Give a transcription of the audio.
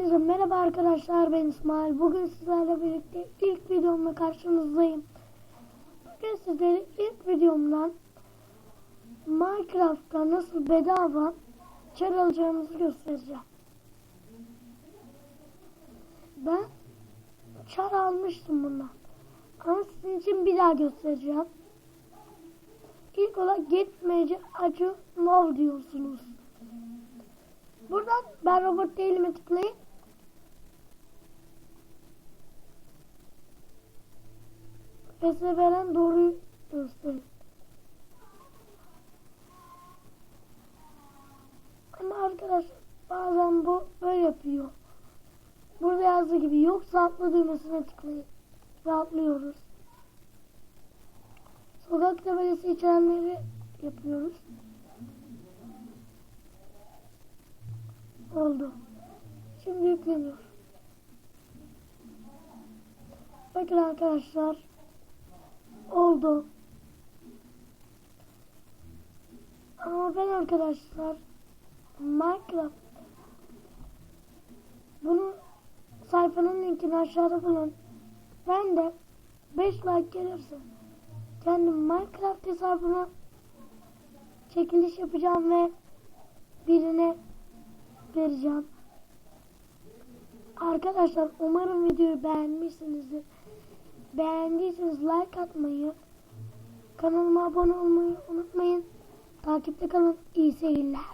Hepinize merhaba arkadaşlar ben İsmail. Bugün sizlerle birlikte ilk videomla karşınızdayım. Bugün sizlere ilk videomdan Minecraft'ta nasıl bedava çar alacağımızı göstereceğim. Ben çar almıştım bundan. Ama sizin için bir daha göstereceğim. İlk olarak gitmece acı love diyorsunuz. Buradan ben robot değilime tıklayın. Ve size veren doğruyu gösterin. Ama arkadaşlar bazen bu böyle yapıyor. Burada yazdığı gibi yoksa atla düğmesine tıklayın. Ve atlıyoruz. Sokak tabelası içerenleri yapıyoruz. Oldu. Şimdi yükleniyor. Bakın arkadaşlar. Oldu. Ama ben arkadaşlar Minecraft bunu sayfanın linkini aşağıda bulun. Ben de 5 like gelirse kendim Minecraft hesabına çekiliş yapacağım ve birine vereceğim. Arkadaşlar umarım videoyu beğenmişsinizdir. Beğendiyseniz like atmayı, kanalıma abone olmayı unutmayın. Takipte kalın. İyi seyirler.